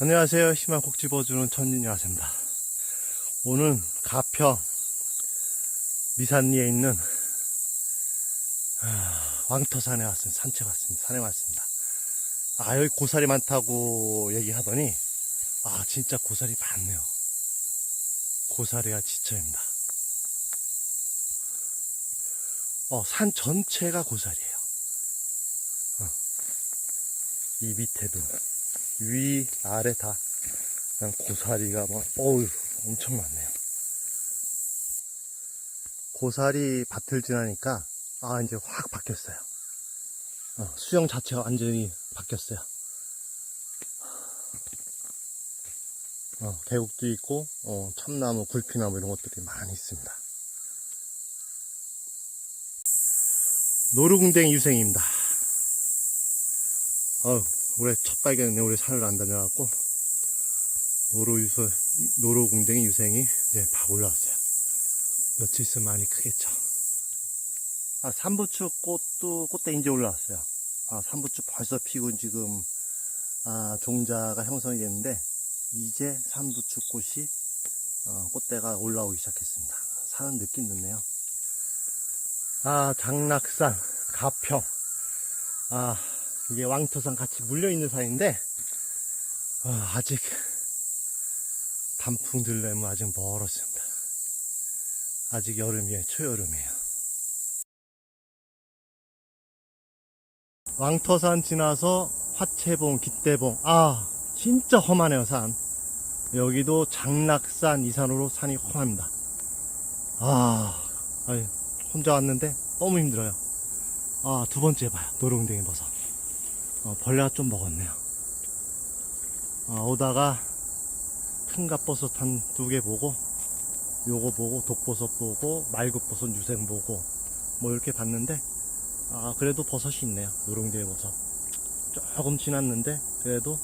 안녕하세요. 희망 곡 집어주는 천진이 아세입니다. 오늘 가평 미산리에 있는 아, 왕터산에 왔습니다. 산책 왔습니다. 산에 왔습니다. 아 여기 고사리 많다고 얘기하더니 아 진짜 고사리 많네요. 고사리가 지쳐입니다. 어, 산 전체가 고사리예요. 어. 이 밑에도 위 아래 다 그냥 고사리가 막 어우 엄청 많네요. 고사리 밭을 지나니까 아 이제 확 바뀌었어요. 어, 수영 자체가 완전히 바뀌었어요. 어, 계곡도 있고 어, 참나무, 굴피나무 이런 것들이 많이 있습니다. 노루궁뎅이 유생입니다. 어우, 올해 첫 발견했네. 올해 산을 안 다녀갖고, 노루유서, 노루궁뎅이 유생이 이제 막 올라왔어요. 며칠 있으면 많이 크겠죠. 아, 삼부추 꽃도, 꽃대 이제 올라왔어요. 아, 삼부추 벌써 피고 지금, 아, 종자가 형성이 됐는데, 이제 삼부추 꽃이, 어, 꽃대가 올라오기 시작했습니다. 산은 늦긴 늦네요. 아, 장락산, 가평. 아, 이게 왕터산 같이 물려있는 산인데, 아, 아직 단풍 들려면 아직 멀었습니다. 아직 여름이에요, 초여름이에요. 왕터산 지나서 화채봉, 깃대봉. 아, 진짜 험하네요, 산. 여기도 장락산 이산으로 산이 험합니다. 아, 아유, 혼자 왔는데 너무 힘들어요. 아, 두 번째 봐요. 노롱댕이 버섯. 어, 벌레가 좀 먹었네요. 어, 오다가 큰 갑버섯 한 두 개 보고, 요거 보고, 독버섯 보고, 말굽버섯 유생 보고, 뭐 이렇게 봤는데, 아, 그래도 버섯이 있네요. 노롱댕이 버섯. 조금 지났는데, 그래도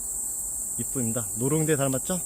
이쁩니다. 노롱대 닮았죠?